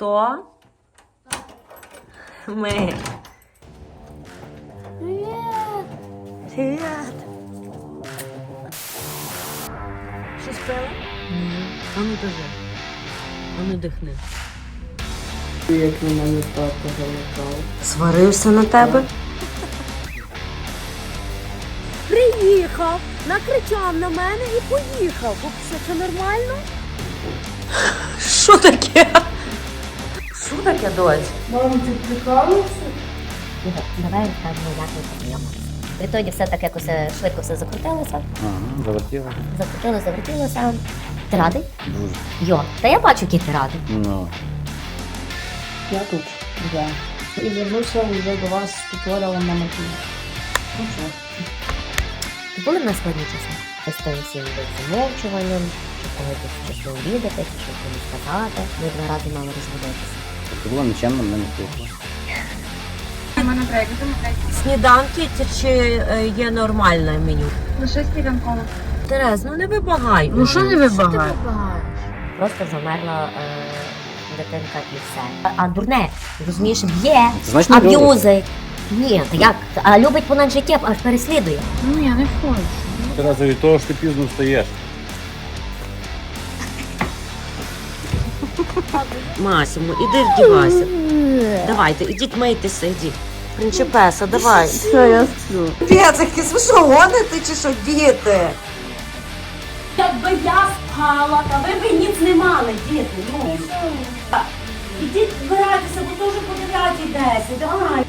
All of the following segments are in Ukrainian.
Хто? Ми. Привіт. Щось пила? Ні. А ну кажи. А ну дихни. Як на мене тато залетав. Сварився на тебе? Приїхав, накричав на мене і поїхав. Що це нормально? Що таке? Таке, доць? Мам, ти прикалуєшся? Ігор, давай розкажемо, як ми познайомилися. Відтоді все так якось швидко все закрутилося. Ага, завертіла. Закрутилося, завертілося. Ти радий? Дуже. Йо, та я бачу, який ти радий. Ну, Я тут, да. І вернуся вже до вас з туторіалом на мотиві. Ну що? Були в нас складні часи? Ось тим всім замовчуванням, чи когось щось не обідати, чи щось сказати. Ми два рази мали розводитися. Це було нічемно, мене не пішло. Сніданки чи, чи е, є нормальне меню? Лише сніданково. Терез, ну не вибагай. Ну що не вибагає? Просто замерла е, дитинка і все. А, а дурне, розумієш, б'є, Це значить не любить. Ні, та як? А любить понад життя, аж переслідує. Ну я не хочу. Тереза, від того, що ти пізно встаєш. Масимо, іди вдівайся. Давайте, ідіть мийтеся, ідіть. Принчепеса, давай. Що я сплю. Пецики, ви що, гоните чи що, діти? Якби я спала, та ви б ніц не мали, діти. Ну. Ідіть збирайтеся, бо то вже по 9.10. Давай.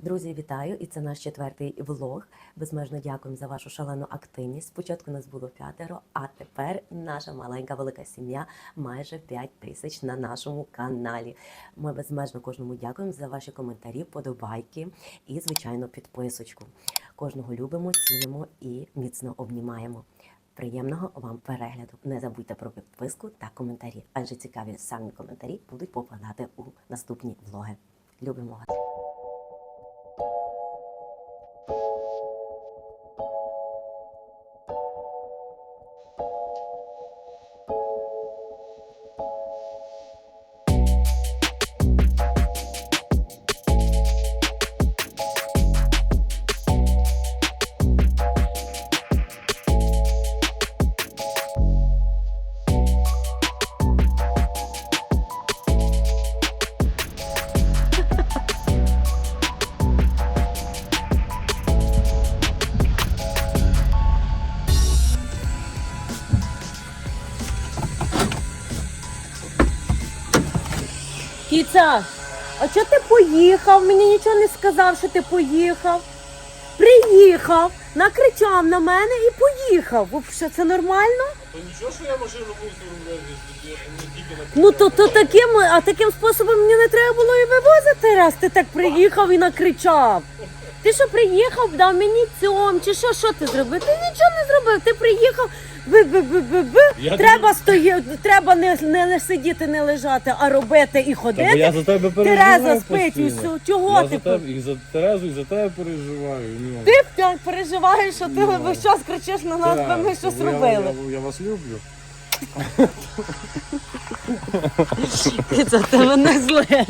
Друзі, вітаю! І це наш четвертий влог. Безмежно дякуємо за вашу шалену активність. Спочатку нас було п'ятеро, а тепер наша маленька велика сім'я майже 5 тисяч на нашому каналі. Ми безмежно кожному дякуємо за ваші коментарі, подобайки і, звичайно, підписочку. Кожного любимо, цінимо і міцно обнімаємо. Приємного вам перегляду. Не забудьте про підписку та коментарі, адже цікаві самі коментарі будуть попадати у наступні влоги. Любимо вас! Кіця, а чого ти поїхав? Мені нічого не сказав, що ти поїхав. Приїхав, накричав на мене і поїхав. Що це нормально? То нічого, що я машину не тільки на Ну то, то таким, а таким способом мені не треба було і вивозити раз. Ти так приїхав і накричав. Ти що приїхав, дав мені цьом, чи що, що ти зробив? Ти нічого не зробив. Ти приїхав, би би би би би Я Треба стої, треба не, не, не сидіти, не лежати, а робити і Та бо ходити. я за тебе Тереза спить і постійно. все. Чого я ти? за тебе, і за Терезу, і за тебе переживаю. Ну. Ти переживаєш, що ти Ну. весь час кричиш на нас, бо ми щось бо я- робили. Я, я вас люблю. Це ти мене злеш.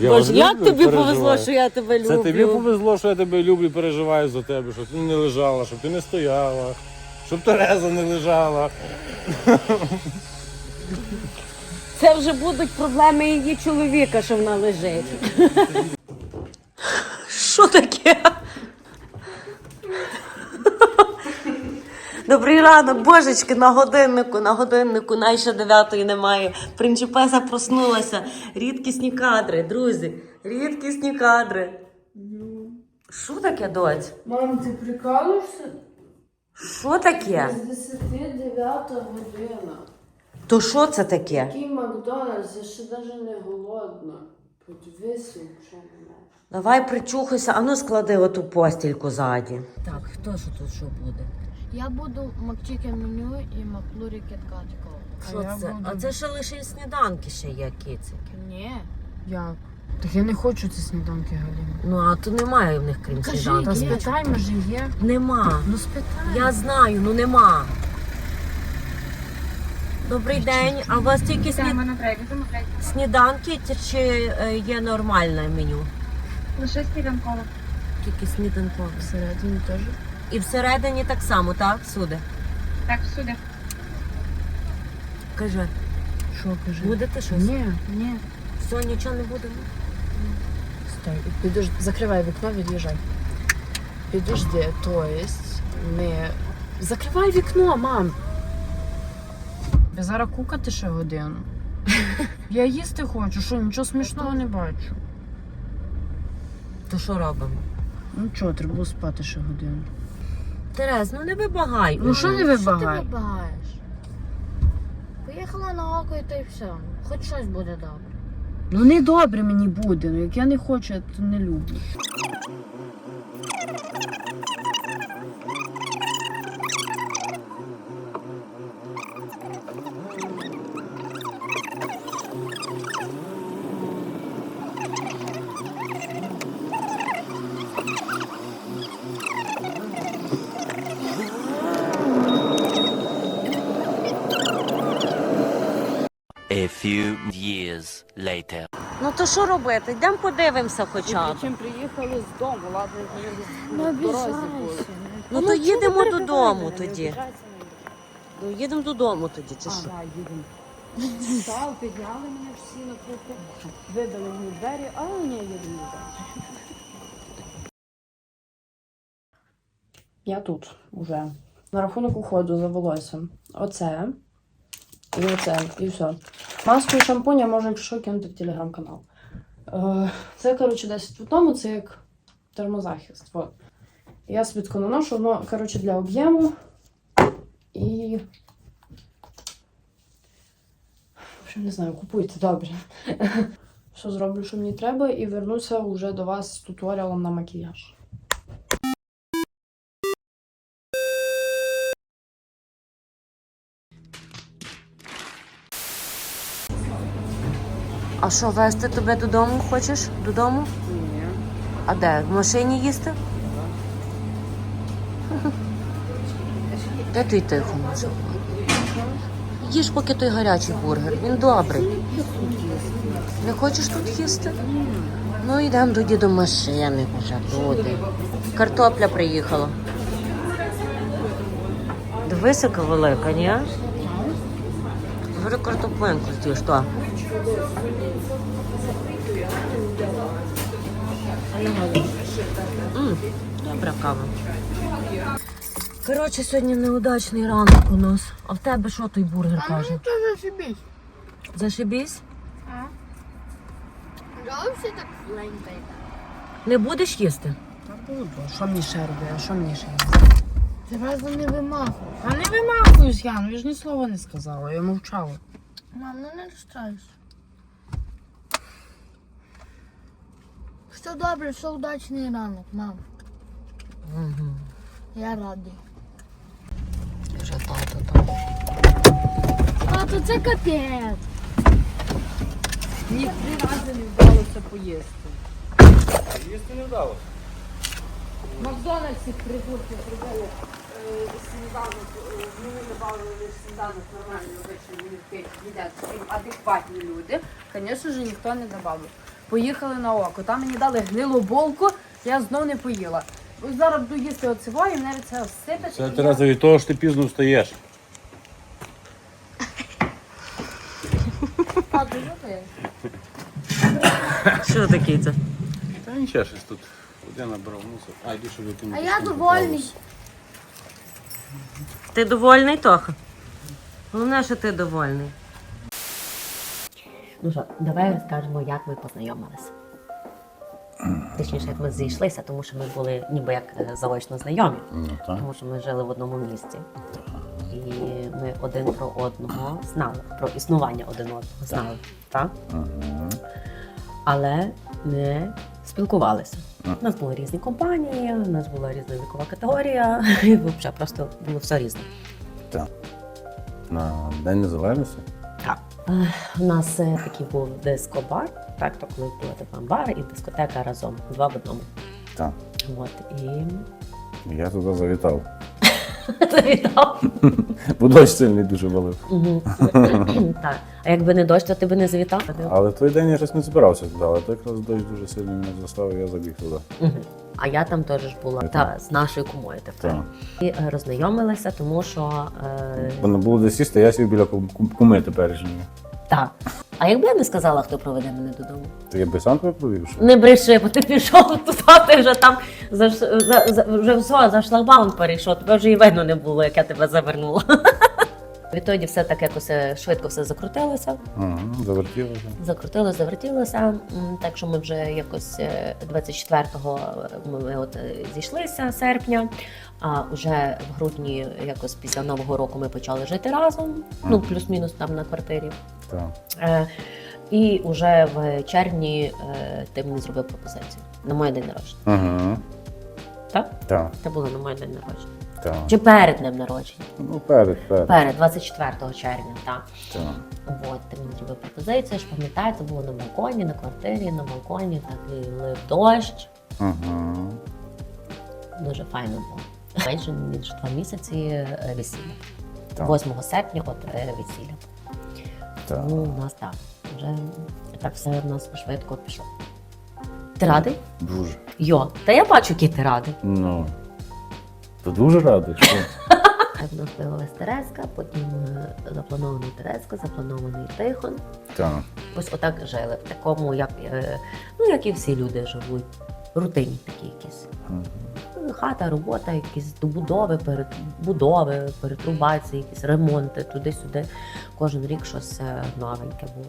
Я Боже, вас як люблю, тобі переживаю. повезло, що я тебе люблю. Це тобі повезло, що я тебе люблю, переживаю за тебе, щоб ти не лежала, щоб ти не стояла, щоб Тереза не лежала. Це вже будуть проблеми її чоловіка, що вона лежить. Що таке? Добрий ранок, божечки, на годиннику, на годиннику, найше дев'ятої немає. Принчепеса проснулася. Рідкісні кадри, друзі. Рідкісні кадри. Що таке, доць? Мам, ти прикалуєшся? Що таке? З 10 9 година. То що це таке? Який Макдональдс, я ще навіть не голодна. Подивися, що мене. Давай причухайся, а ну склади оту постільку ззаді. Так, хто ж тут що буде? Я буду макчикен меню і маклурі кеткатіко. Що це? А це ще лише сніданки ще є, кицики. Ні. Як? Так я не хочу ці сніданки, Галіна. Ну а то немає в них крім Кажи, сніданку. та спитай, може є. Нема. Ну спитай. Я знаю, ну нема. Добрий день. А у вас тільки сні... сніданки чи- чи е, є нормальне меню? Лише сніданково. Тільки сніданкове. Всередині теж. І всередині так само, так? Всюди. Так, всюди. Кажи, Що кажи? будете щось? Ні, ні. Все, нічого не буде. Стой, підож... закривай вікно, від'їжджай. Підожди, то есть не. Закривай вікно, мам. Я зараз кукати ще годину. Я їсти хочу, що нічого смішного не бачу. То що робимо? Ну чого, треба було спати ще годину. Терез, ну не вибагай. Ну що не вибагай? вибагаєш? Поїхала на око і то й все. Хоч щось буде добре. Ну не добре мені буде, ну як я не хочу, я то не люблю. Later. Ну то що робити? Йдемо подивимося хоча б. Чим приїхали з дому, ладно, Ну, в дорозі були. Ну то їдемо додому тоді. Ну їдемо додому тоді, чи що? Ага, їдемо. Встав, підняли мене всі на купу, видали мені двері, а ні, їдемо додому. Я тут уже. На рахунок уходу за волоссям. Оце. І оце, і все. Маску і шампунь я можу, якщо кинути в телеграм-канал. Е, Це, коротше, 10 в одному, це як термозахист. От. Я собі таку наношу, воно, коротше, для об'єму. І. В не знаю, купуйте добре. Все зроблю, що мені треба, і вернуся вже до вас з туторіалом на макіяж. А що, везти тебе додому хочеш? Додому? Ні. А де? В машині їсти? Де той тихо може? Їж поки той гарячий бургер, він добрий. Не хочеш тут їсти? Ну йдемо тоді до машини вже туди. Картопля приїхала. Дивись, яка велика, ні? Говорю, картоплинку Добра кава. Коротше, сьогодні неудачний ранок у нас. А в тебе що той бургер каже? то зашибись. Зашибісь? Робся так зленька. Не будеш їсти? Та буду. Що мені ще робити? А що мені ще? Зразу не вимахуй. А не вимахуюсь, Ян, ви ж ні слова не сказала, я мовчала. Мам, ну не розстраюйся. Все добре, все удачний ранок, мам. Угу. Я радий. Вже тато там. Тато, це капець. Ні, три рази не вдалося поїсти. Їсти не вдалося. В Макдональдсі придурки зробили е, сніданок, е, вони не бавили сніданок нормально їдять адекватні люди. Звісно ж, ніхто не давав. Поїхали на око. Там мені дали гнилу булку, я знов не поїла. Ось зараз буду їсти оцево, і навіть це всипати. Це і Тереза від того, що ти пізно встаєш. Що ти? Що таке це? Та нічого щось тут. Один набрав мусор. А, йди, щоб ти А я довольний. Ти довольний, Тоха? Головне, що ти довольний. Ну що, давай розкажемо, як ми познайомилися. Точніше, як ми зійшлися, тому що ми були ніби як е, заочно знайомі, Ну так. тому що ми жили в одному місці. І ми один про одного знали, про існування один одного знали, так? Мгм. Але не спілкувалися. У нас були різні компанії, у нас була різна вікова категорія, і взагалі просто було все різне. Так. На День Незалежності? Так. У нас е, такий був диско-бар, так, то коли була така бар і дискотека разом, два в одному. Так. От, і Я туди завітав. Завітав. Бо дощ сильний дуже валив. Так. А якби не дощ, то ти би не завітав? Але той день я щось не збирався туди, але той якраз дощ дуже сильно мене заставив, я забіг туди. А я там теж ж була та, з нашою кумою тепер. І е, роззнайомилися, тому що е, Бо не було де сісти, я сів біля кум- кум- куми теперішньої. так. А якби я не сказала, хто проведе мене додому? То я би сам тебе провів, що? Не бреши, бо ти пішов туди, ти вже там за, ш- за, за, вже все, за шлагбаум перейшов, тебе вже і видно не було, як я тебе завернула. Відтоді все так якось е, швидко все закрутилося. Ага, завертілося. Закрутилося, завертілося. М, Так що ми вже якось е, 24-го ми от е, зійшлися серпня. А вже в грудні, якось після Нового року, ми почали жити разом. Ну, Мгм. плюс-мінус там на квартирі. Так. Е, І вже в червні е, ти мені зробив пропозицію на моє день народження. Ага. Так? Так, Це було на моє день народження. так. Чи перед днем народження? Ну, перед, перед. Перед 24 червня, так. Так. От, ти мені зробив пропозицію, я ж пам'ятаю, це було на балконі, на квартирі, на балконі, такий лив дощ. Ага. Дуже файно було. Менше ніж два місяці е, весілля. 8 серпня, от весілля. Так. Тому у нас так. Вже так все в нас швидко пішло. Ти радий? Дуже. Йо, та я бачу, який ти радий. Ну. То дуже радий, що. В нас з'явилась Тереска, потім е, запланований Тереска, запланований Тихон. Так. Ось отак жили, в такому, як, е, ну, як і всі люди живуть. Рутині такі якісь. Мгм. Ну, Хата, робота, якісь добудови, перебудови, перетрубації, якісь ремонти, туди-сюди. Кожен рік щось е, новеньке було.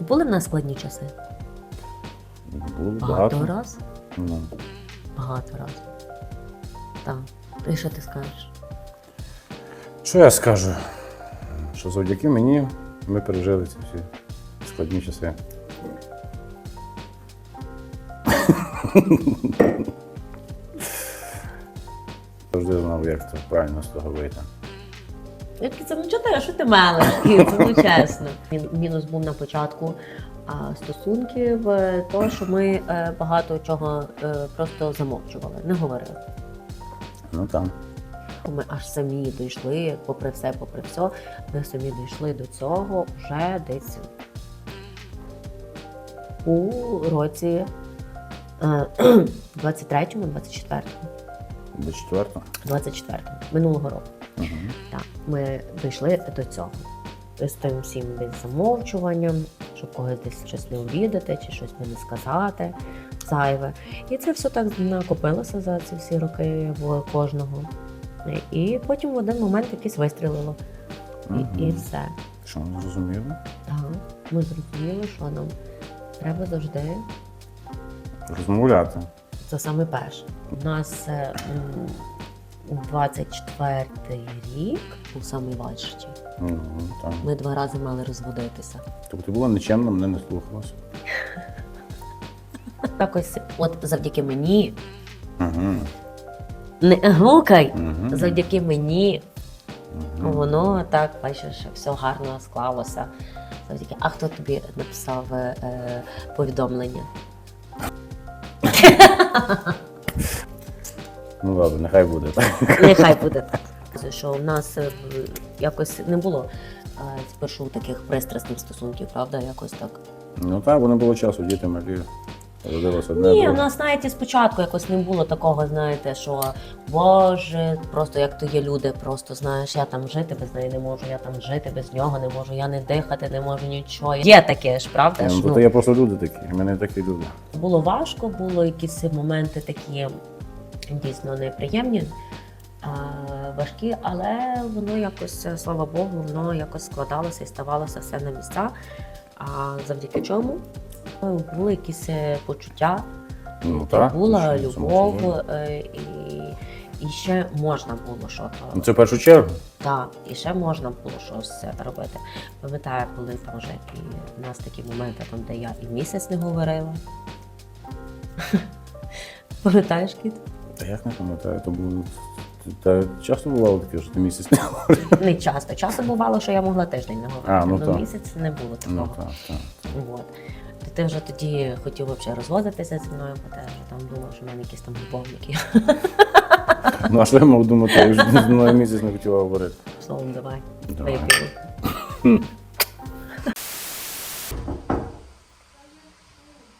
Були в нас складні часи? Було Багато, багато. раз? Ну. Багато раз. Так. І що ти скажеш? Що я скажу? Що завдяки мені ми пережили ці всі складні часи. Завжди знав, як це правильно з того вийти. Я такий, це ну чого ти, що ти мелиш? Це ну чесно. Мінус був на початку а, стосунків, е, то, що ми е, багато чого е, просто замовчували, не говорили. Ну там. Ми аж самі дійшли, попри все, попри все, ми самі дійшли до цього вже десь у році е, 23-му, 24-му, До четвертого. 24-му, минулого року. Угу. Так, ми дійшли до цього. З тим всім десь замовчуванням, щоб когось десь щось не обідати чи щось не сказати зайве. І це все так накопилося за ці всі роки в кожного. І потім в один момент якийсь вистрілило. І, і все. Що не зрозуміло? Так, ми зрозуміли, що нам треба завжди. Розмовляти. Це саме перше. У нас е, м, 24-й рік був найважчий. Ну, там. Ми два рази мали розводитися. Тобто ти була нічемна, мене не слухалася. Так ось, от завдяки мені, Угу. не гукай, Угу. завдяки мені, Угу. воно так, бачиш, все гарно склалося. Завдяки. А хто тобі написав е, е, повідомлення? Ну ладно, нехай буде так. Нехай буде так. Що в нас е, якось не було е, спершу таких пристрасних стосунків, правда? Якось так. Ну так, бо не було часу, діти малі. Родилось одне. Ні, у друге. нас навіть і спочатку якось не було такого, знаєте, що Боже, просто як то є люди, просто знаєш, я там жити без неї не можу, я там жити без нього не можу, я не дихати не можу нічого. Є таке ж, правда? Ні, ж? ну, то є просто люди такі, в мене такі люди. було важко, було якісь моменти такі дійсно неприємні, а, важкі, але воно якось, слава Богу, воно якось складалося і ставалося все на місця. А завдяки чому були якісь е, почуття, Ну так. була що, любов, е, і, і ще можна було що Ну це в першу чергу. Так, і ще можна було щось робити. Пам'ятаю, коли там вже і в нас такі моменти, там, де я і місяць не говорила. Пам'ятаєш, кіт? Та як не пам'ятаю, то було Та часто бувало таке, що ти місяць не говорив. Не часто. Часто бувало, що я могла тиждень не говорити. А, ну Но так. місяць не було такого. Ну так, так. От. То ти вже тоді хотів взагалі розводитися зі мною, бо ти вже там думав, що в мене якісь там любовники. Ну а що я мав думати, я ж зі мною місяць не хотіла говорити. Словом, давай. Давай. Вип'ємо.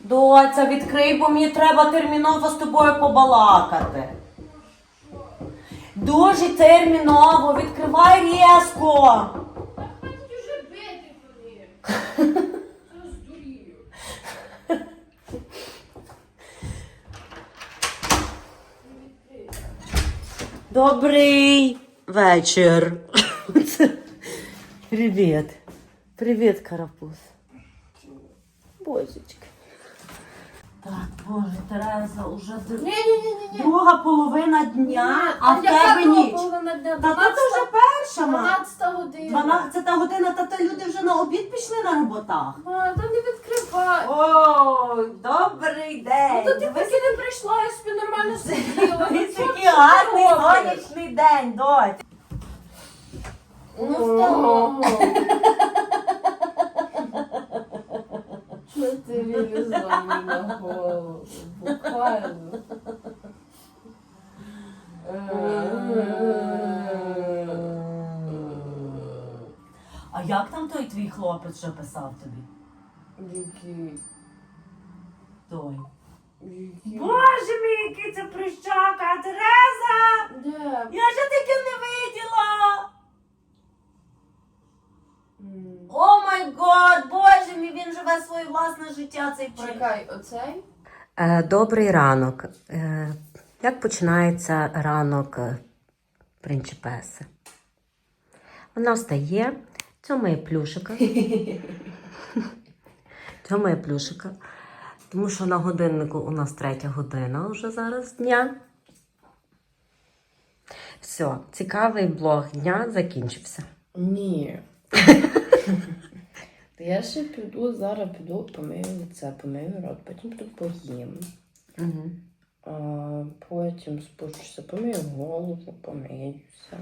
Доця, відкрий, бо мені треба терміново з тобою побалакати. Дуже терміново, відкривай різко. Добрий вечір. Привіт. Привіт, карапуз. Божечки. Так, боже, Тереза, уже д- друга половина дня, а в тебе ніч. Та то це вже перша, ма. 12 година. 12 година, та то люди вже на обід пішли на роботах. А, та не відкривай. Ой, добрий день. Та ти поки не прийшла, я собі нормально сиділа. Ви Ну, що такий гарний робиш? сонячний день, доць. Ну, вставай. Що ти вилізла мені на голову? Буквально. А як там той твій хлопець, що писав тобі? Який? Той. Який? Боже мій, який це прищака, Тереза! Де? Я ще таке не виділа! О май год, боже мій, він живе своє власне життя, цей прищак. Чекай, оцей? Е, Добрий ранок. Е, Як починається ранок е, принчипеси? Вона встає, цьомає плюшика. Цьомає плюшика. Тому що на годиннику у нас третя година вже зараз дня. Все, цікавий блог дня закінчився. Ні. Я ще піду, зараз піду, помию лице, помию рот, потім піду поїм. Угу. А, потім спущуся, помию голову, помиюся.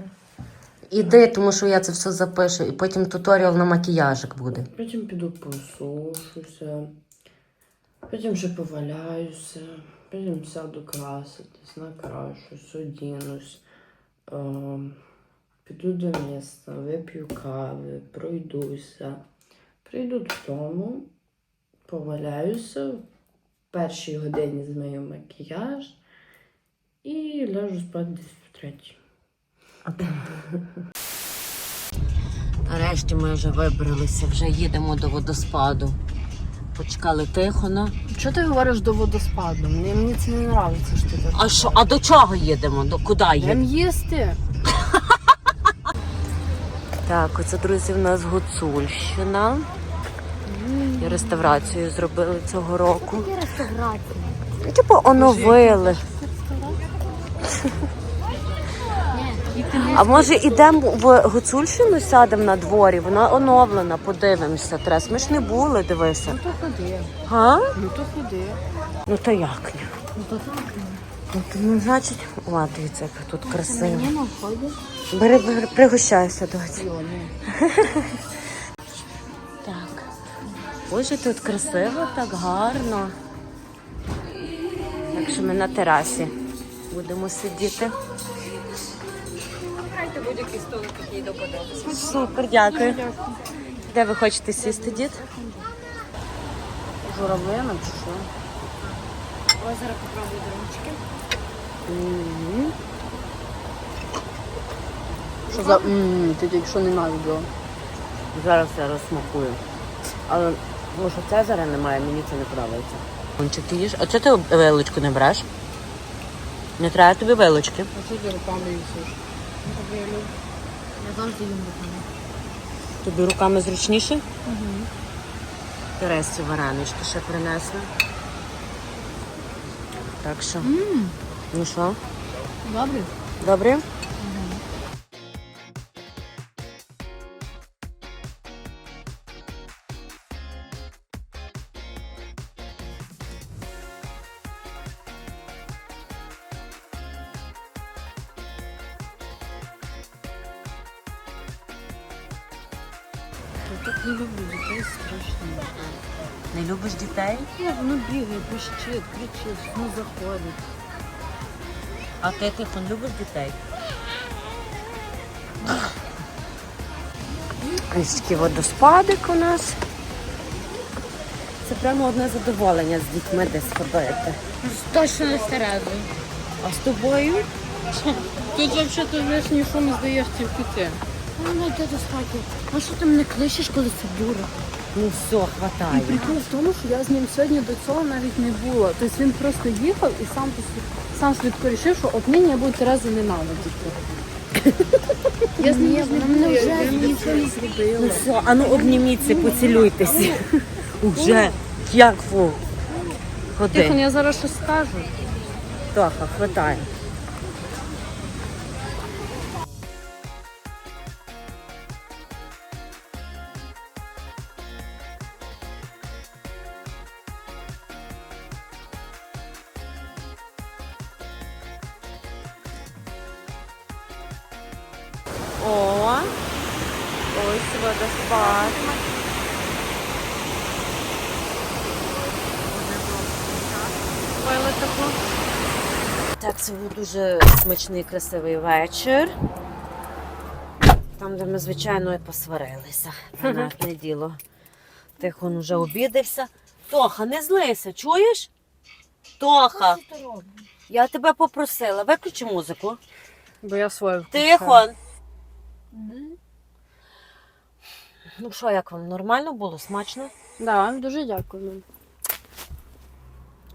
Іди, тому що я це все запишу, і потім туторіал на макіяжик буде. Потім піду посушуся, потім ще поваляюся, потім сяду краситись, накрашусь, одінусь, піду до міста, вип'ю кави, пройдуся, прийду додому, поваляюся, в першій годині змию макіяж і ляжу спати десь в третій. Нарешті ми вже вибралися, вже їдемо до водоспаду. Почекали Тихона. Чого ти говориш до водоспаду? Мені, мені це не подобається, що ти так. А що, а до чого їдемо? До куди їдемо? їсти. Так, оце, друзі, в нас Гуцульщина. І реставрацію зробили цього року. Реставрації? Ну, Типу, оновили. А може йдемо в Гуцульщину, сядемо на дворі, вона оновлена, подивимося. Трес. Ми ж не були, дивися. Ну то ходи. Га? Ну то ходи. Ну то як? ні? Ну, то, ну, значить, о, дивіться, як тут красиво. Бери, бери, пригощайся, доці. Боже, тут красиво, так гарно. Так що ми на терасі будемо сидіти. Обирайте будь-який столик, який до подобається. Супер, дякую. Де ви хочете сісти, дід? Журавлина чи що? Озеро попробуй дрончики. Що за мм, ти тільки що не на відео. Зараз я розсмакую. Але тому що Цезаря немає, мені це не подобається. Кончик, ти їш? А чого ти вилочку не береш? Не треба тобі вилочки. А що ти руками їсиш? Я завжди їм руками. Тобі руками зручніше? Угу. Тересці варенички ще принесли. Так що. Ну що? Добре? Добре? Так не люблю дітей страшно. Не любиш дітей? Ні, воно бігає, пищить, кричить, ну заходить. А ти Тихон, любиш дітей? Ось такий водоспадик у нас. Це прямо одне задоволення з дітьми десь ходити. Точно не стараю. А з тобою? Тут взагалі то весь шум здаєш тільки ти. Ну, йди до спати. А що ти мене кличеш, коли це дура? Ну все, хватає. Прикол в тому, що я з ним сьогодні до цього навіть не була. Тобто він просто їхав і сам пос- сам собі вирішив, що от нині я буду Терезу ненавидіти. Я з ним не вона мене вже нічого не зробила. Ну все, а ну обніміться, поцілуйтеся. Уже. Як фу. Тихон, я зараз щось скажу. Тоха, хватай. Дуже смачний, красивий вечір. Там, де ми, звичайно, і посварилися. Понятне діло. Тихон уже обідався. Тоха, не злися, чуєш? Тоха, я тебе попросила, виключи музику. Бо я свою. Тихон. Ну що, як вам? Нормально було? Смачно? Да, дуже дякую.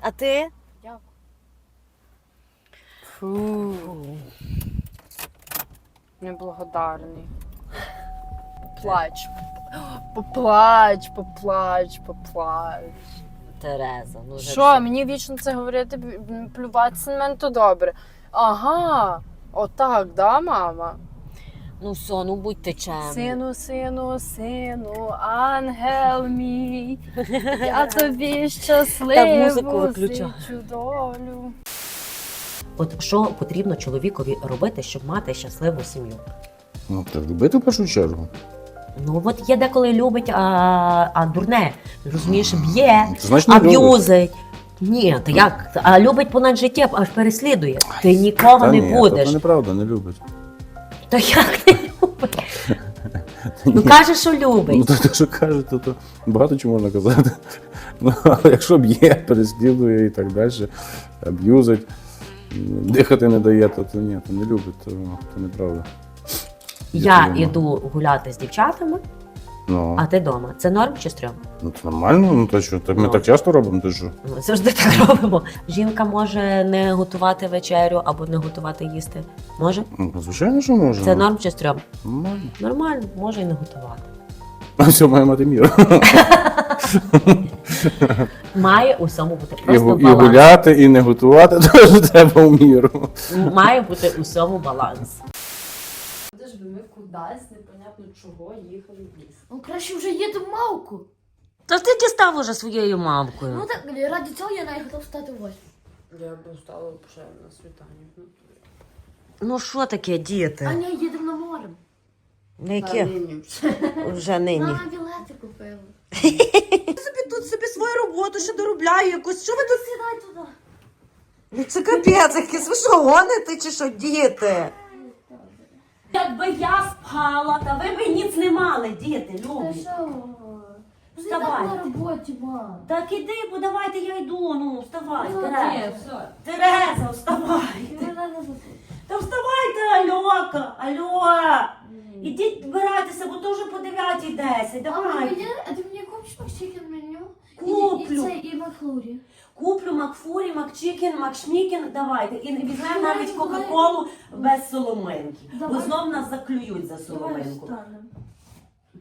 А ти? Фу. Неблагодарний. Плач. Поплач, поплач, поплач. Тереза, ну вже Що, все. мені вічно це говорити, плюватися на мене то добре. Ага, отак, да, мама? Ну все, ну будьте чемні. Сину, сину, сину, ангел мій, я тобі щасливу музику виключай. зичу долю. От що потрібно чоловікові робити, щоб мати щасливу сім'ю? Ну, так любити в першу чергу. Ну от є деколи любить, а, а дурне, розумієш, б'є, значить, не аб'юзить. Ні, та як? А любить понад життя, аж переслідує. Ти нікого Та не ні, будеш. Це неправда, не любить. Та як не любить? Ну каже, що Ну, любить. то, то, що кажете, то багато чого можна казати. Ну, але якщо б'є, переслідує і так далі, аб'юзить, дихати не дає, то, то ні, то не любить, то, то неправда. Я іду гуляти з дівчатами, Ну, а ти вдома. Це норм чи стрьом? ну це нормально, ну то що, так ми Ну. так часто робимо, то що? Ми завжди так робимо. Жінка може не готувати вечерю або не готувати їсти. Може? Ну, звичайно, що може. Це норм чи стрьом? Нормально. Нормально, може і не готувати. Все має мати міру. Має у всьому бути І, просто і баланс. гуляти, і не готувати теж треба в міру. Має бути у всьому баланс. Куди ж би ми кудись, непонятно чого, їхали в ліс. Ну, краще вже їду мавку. Та ти дістав уже своєю мамкою. Ну так, ради цього я навіть готов стати восьмим. Я б стала вже на світанні. Ну що таке, діти? Аня, їдемо на море. На яке? Вже нині. На білети купила. Тут собі свою роботу ще доробляю якусь. Що ви тут? Сідай туди. Ну це капець, якийсь ви що гоните чи що, діти? Якби я спала, та ви б ніц не мали, діти, Та любі. що? Ти Вставай. так на роботі, мам. Так іди, бо давайте я йду, ну, вставай, Ну, Тереза. Тереза, вставай. Та вставайте, Альока, Альо. Ідіть збирайтеся, бо то вже по 9.10. А Давай. мені, а ти мені купиш максикен меню? Куплю. І, і це, і Макфлурі. Куплю Макфурі, Макчікен, Макшмікен, давайте. І візьмемо навіть Давайте, Кока-Колу без соломинки. Бо Давай. знов нас заклюють за Давай соломинку. встанемо.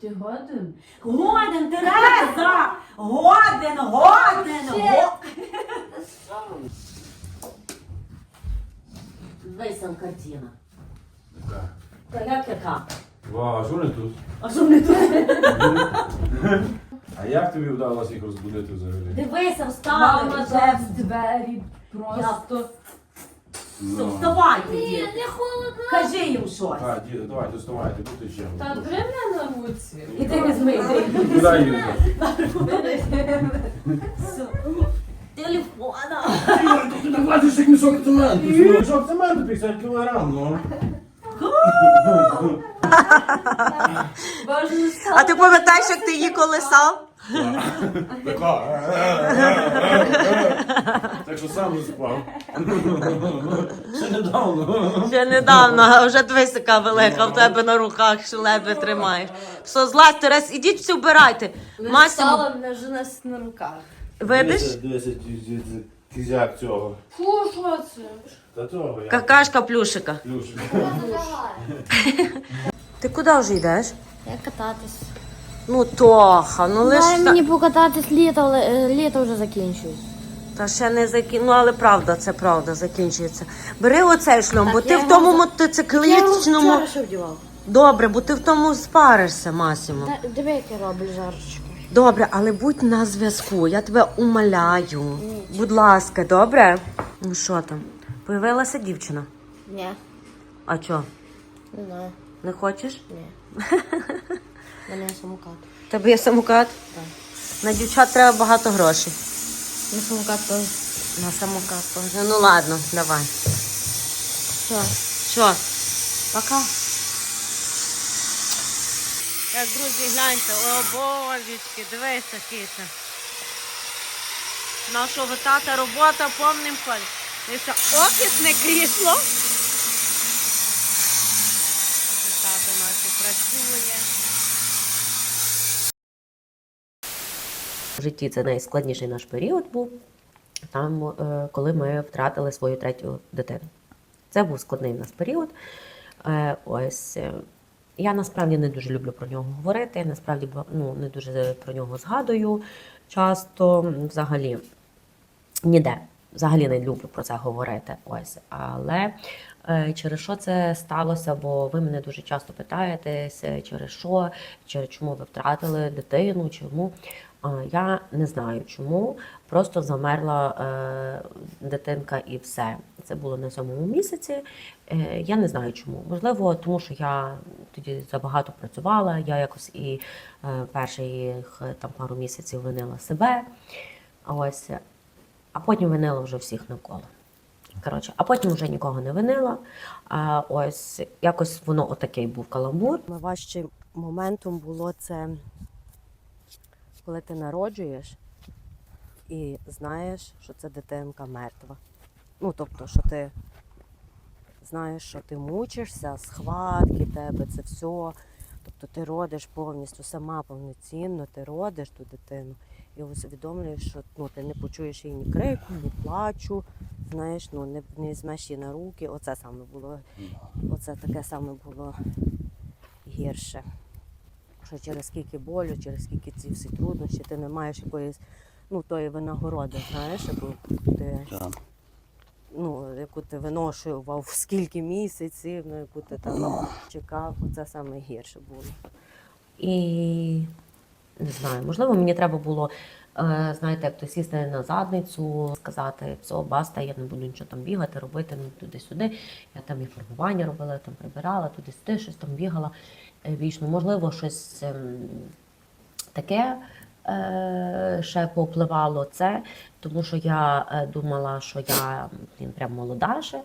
Ти годин? Годен, Тереза! Годен, годен, годен. Висел картина. Та як яка? Вау, що не тут? А що не тут? А як тобі вдалося їх розбудити взагалі? Дивися, встали вже. в двері просто Ну. Вставай тоді. Не холодно. Кажи їм щось. А, діду, давайте вставайте, будьте ще. Та мене на руці. Іди візьми. Куди їдете? Телефона. Ти бачиш, як мішок цементу. Мішок цементу 50 кілограм, ну. А ти пам'ятаєш, як ти її колесав? Така. Так що сам не спав. Ще недавно. Ще недавно, а вже дивись, яка велика в тебе на руках, що ледве тримаєш. Все, злазьте, раз, ідіть всі вбирайте. Масимо, мене вже нас на руках. видиш? 10 кізяк цього. Фу, що це? Та того я. Какашка плюшика. Плюшик. Ти куди вже йдеш? Я кататись. Ну, Тоха, ну лиш. Дай мені покататись літо, але е, літо вже закінчується. Та ще не закін... Ну, але правда, це правда, закінчується. Бери оцей шльом, Так, бо ти в тому за- мотоциклічному. ще вдівав. Добре, бо ти в тому спаришся, Масімо. Та, диви, як я роблю жарочку. Добре, але будь на зв'язку. Я тебе умоляю. Будь ласка, добре? Ну що там? Появилася дівчина. Ні, А чо? не знаю. Не хочеш? Ні. Мене самокат. Тебе є самокат? Так. На дівчат треба багато грошей. На самокат теж. На самокат теж. Ну ладно, давай. Все. Що? Пока. Так, друзі, гляньте, о божечки, дивися, кіта. Нашого тата робота повним ходом. Дивися, офісне крісло. Тато наше працює. В житті це найскладніший наш період був, там, е, коли ми втратили свою третю дитину. Це був складний в нас період. Е, Ось е, я насправді не дуже люблю про нього говорити. Насправді ну, не дуже про нього згадую часто. Взагалі ніде. Взагалі не люблю про це говорити. Ось. Але через що це сталося? Бо ви мене дуже часто питаєтесь, через що, чи чому ви втратили дитину, чому. Я не знаю чому. Просто замерла е, дитинка і все. Це було на сьомому місяці. Е, я не знаю чому. Можливо, тому що я тоді забагато працювала. Я якось і е, перших там пару місяців винила себе. Ось, а потім винила вже всіх навколо. Коротше, а потім вже нікого не винила. А ось якось воно отакий був каламбур. Найважчим моментом було це, коли ти народжуєш і знаєш, що це дитинка мертва. Ну, тобто, що ти знаєш, що ти мучишся, схватки тебе, це все. Тобто ти родиш повністю сама повноцінно, ти родиш ту дитину і усвідомлюєш, що ну, ти не почуєш її ні крику, ні плачу, знаєш, ну не, не візьмеш її на руки. Оце саме було, оце таке саме було гірше. Що через скільки болю, через скільки ці всі труднощі, ти не маєш якоїсь ну, тої винагороди, знаєш, яку ти ну, яку ти виношував скільки місяців, на яку ти там чекав, це саме гірше було. І не знаю, можливо, мені треба було, е, знаєте, як то сісти на задницю, сказати, все, баста, я не буду нічого там бігати, робити ну, туди-сюди. Я там і формування робила, там прибирала, туди-сюди, щось там бігала вічно. Можливо, щось ем, таке е, ще повпливало це, тому що я е, думала, що я блін, прям молода ще,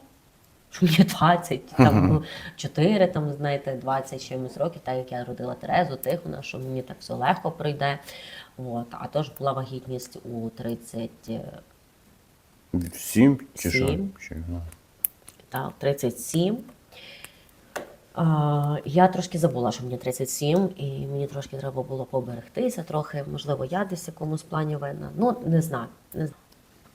що мені 20, там, ну, 4, там, знаєте, 20 чимось років, так як я родила Терезу, Тихона, що мені так все легко пройде. От. А тож була вагітність у 30, е, Сім чи що? Ну. так, 37. Я трошки забула, що мені 37, і мені трошки треба було поберегтися трохи. Можливо, я десь в якомусь плані винна. Ну, не знаю. Не знаю.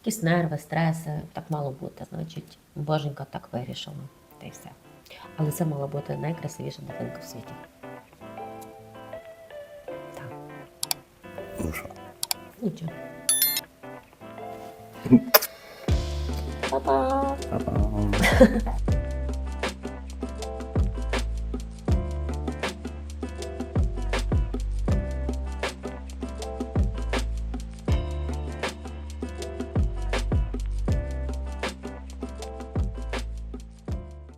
Якісь нерви, стреси, так мало бути. Значить, боженька так вирішила. Та й все. Але це мала бути найкрасивіша дитинка в світі. Так, Ну що? нічого. Па-па.